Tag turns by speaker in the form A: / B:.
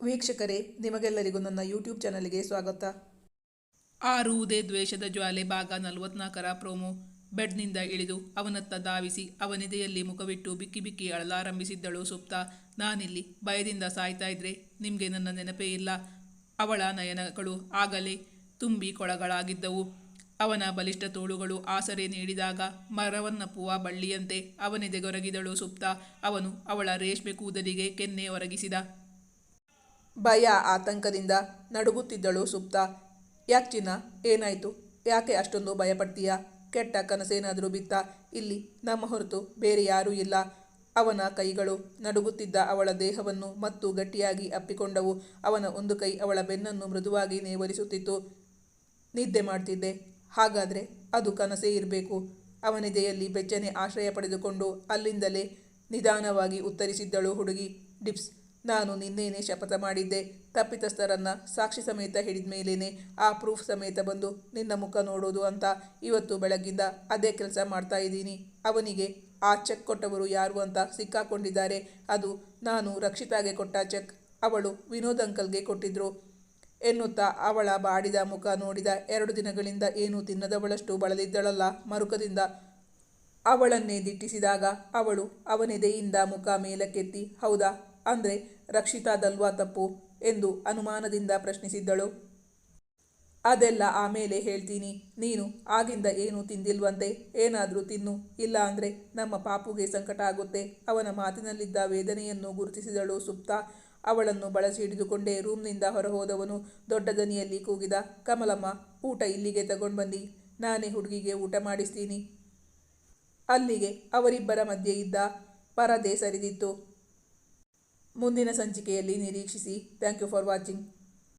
A: ವೀಕ್ಷಕರೇ, ನಿಮಗೆಲ್ಲರಿಗೂ ನನ್ನ ಯೂಟ್ಯೂಬ್ ಚಾನಲ್ಗೆ ಸ್ವಾಗತ.
B: ಆರುವುದೇ ದ್ವೇಷದ ಜ್ವಾಲೆ, ಭಾಗ ನಲವತ್ನಾಲ್ಕರ ಪ್ರೋಮೋ ಬೆಡ್ನಿಂದ ಇಳಿದು ಅವನತ್ತ ಧಾವಿಸಿ ಅವನಿದೆಯಲ್ಲಿ ಮುಖವಿಟ್ಟು ಬಿಕ್ಕಿ ಬಿಕ್ಕಿ ಅಳಲಾರಂಭಿಸಿದ್ದಳು ಸುಪ್ತ. ನಾನಿಲ್ಲಿ ಭಯದಿಂದ ಸಾಯ್ತಾ ಇದ್ರೆ ನಿಮಗೆ ನನ್ನ ನೆನಪೇ ಇಲ್ಲ. ಅವಳ ನಯನಗಳು ಆಗಲೇ ತುಂಬಿ ಕೊಳಗಳಾಗಿದ್ದವು. ಅವನ ಬಲಿಷ್ಠ ತೋಳುಗಳು ಆಸರೆ ನೀಡಿದಾಗ ಮರವನ್ನಪ್ಪುವ ಬಳ್ಳಿಯಂತೆ ಅವನೆದೆಗೊರಗಿದಳು ಸುಪ್ತ. ಅವನು ಅವಳ ರೇಷ್ಮೆ ಕೂದಲಿಗೆ ಕೆನ್ನೆ ಒರಗಿಸಿದ.
A: ಭಯ ಆತಂಕದಿಂದ ನಡುಗುತ್ತಿದ್ದಳು ಸುಪ್ತ. ಯಾಕೆ ಚಿನ್ನ, ಏನಾಯಿತು? ಯಾಕೆ ಅಷ್ಟೊಂದು ಭಯಪಡ್ತೀಯ? ಕೆಟ್ಟ ಕನಸೇನಾದರೂ ಬಿತ್ತ. ಇಲ್ಲಿ ನಮ್ಮ ಹೊರತು ಬೇರೆ ಯಾರೂ ಇಲ್ಲ. ಅವನ ಕೈಗಳು ನಡುಗುತ್ತಿದ್ದ ಅವಳ ದೇಹವನ್ನು ಮತ್ತು ಗಟ್ಟಿಯಾಗಿ ಅಪ್ಪಿಕೊಂಡವು. ಅವನ ಒಂದು ಕೈ ಅವಳ ಬೆನ್ನನ್ನು ಮೃದುವಾಗಿ ನೇವರಿಸುತ್ತಿತ್ತು. ನಿದ್ದೆ ಮಾಡ್ತಿದ್ದೆ. ಹಾಗಾದರೆ ಅದು ಕನಸೇ ಇರಬೇಕು. ಅವನಿದೆಯಲ್ಲಿ ಬೆಚ್ಚನೆ ಆಶ್ರಯ ಪಡೆದುಕೊಂಡು ಅಲ್ಲಿಂದಲೇ ನಿಧಾನವಾಗಿ ಉತ್ತರಿಸಿದ್ದಳು ಹುಡುಗಿ ಡಿಪ್ಸ್. ನಾನು ನಿನ್ನೇನೆ ಶಪಥ ಮಾಡಿದ್ದೆ. ತಪ್ಪಿತಸ್ಥರನ್ನು ಸಾಕ್ಷಿ ಸಮೇತ ಹಿಡಿದ ಮೇಲೇನೆ ಆ ಪ್ರೂಫ್ ಸಮೇತ ಬಂದು ನಿನ್ನ ಮುಖ ನೋಡೋದು ಅಂತ ಇವತ್ತು ಬೆಳಗ್ಗಿಂದ ಅದೇ ಕೆಲಸ ಮಾಡ್ತಾ ಇದ್ದೀನಿ. ಅವನಿಗೆ ಆ ಚೆಕ್ ಕೊಟ್ಟವರು ಯಾರು ಅಂತ ಸಿಕ್ಕಾಕೊಂಡಿದ್ದಾರೆ. ಅದು ನಾನು ರಕ್ಷಿತಾಗೆ ಕೊಟ್ಟ ಚೆಕ್. ಅವಳು ವಿನೋದ್ ಅಂಕಲ್ಗೆ ಕೊಟ್ಟಿದ್ರು. ಎನ್ನುತ್ತಾ ಅವಳ ಬಾಡಿದ ಮುಖ ನೋಡಿದ ಎರಡು ದಿನಗಳಿಂದ ಏನೂ ತಿನ್ನದವಳಷ್ಟು ಬಳಲಿದ್ದಳಲ್ಲ. ಮರುಕದಿಂದ ಅವಳನ್ನೇ ದಿಟ್ಟಿಸಿದಾಗ ಅವಳು ಅವನೆದೆಯಿಂದ ಮುಖ ಮೇಲಕ್ಕೆತ್ತಿ, ಹೌದಾ? ಅಂದರೆ ರಕ್ಷಿತಾದಲ್ವಾ ತಪ್ಪು ಎಂದು ಅನುಮಾನದಿಂದ ಪ್ರಶ್ನಿಸಿದ್ದಳು. ಅದೆಲ್ಲ ಆಮೇಲೆ ಹೇಳ್ತೀನಿ. ನೀನು ಆಗಿಂದ ಏನು ತಿಂದಿಲ್ವಂತೆ. ಏನಾದರೂ ತಿನ್ನು. ಇಲ್ಲ ಅಂದರೆ ನಮ್ಮ ಪಾಪುಗೆ ಸಂಕಟ ಆಗುತ್ತೆ. ಅವನ ಮಾತಿನಲ್ಲಿದ್ದ ವೇದನೆಯನ್ನು ಗುರುತಿಸಿದಳು ಸುಪ್ತ. ಅವಳನ್ನು ಬಳಸಿ ಹಿಡಿದುಕೊಂಡೇ ರೂಮ್ನಿಂದ ಹೊರಹೋದವನು ದೊಡ್ಡ ದನಿಯಲ್ಲಿ ಕೂಗಿದ. ಕಮಲಮ್ಮ, ಊಟ ಇಲ್ಲಿಗೆ ತಗೊಂಡು ಬನ್ನಿ ನಾನೇ ಹುಡುಗಿಗೆ ಊಟ ಮಾಡಿಸ್ತೀನಿ. ಅಲ್ಲಿಗೆ ಅವರಿಬ್ಬರ ಮಧ್ಯೆ ಇದ್ದ ಪರದೆ ಸರಿದಿತ್ತು. ಮುಂದಿನ ಸಂಚಿಕೆಯಲ್ಲಿ ನಿರೀಕ್ಷಿಸಿ. Thank you for watching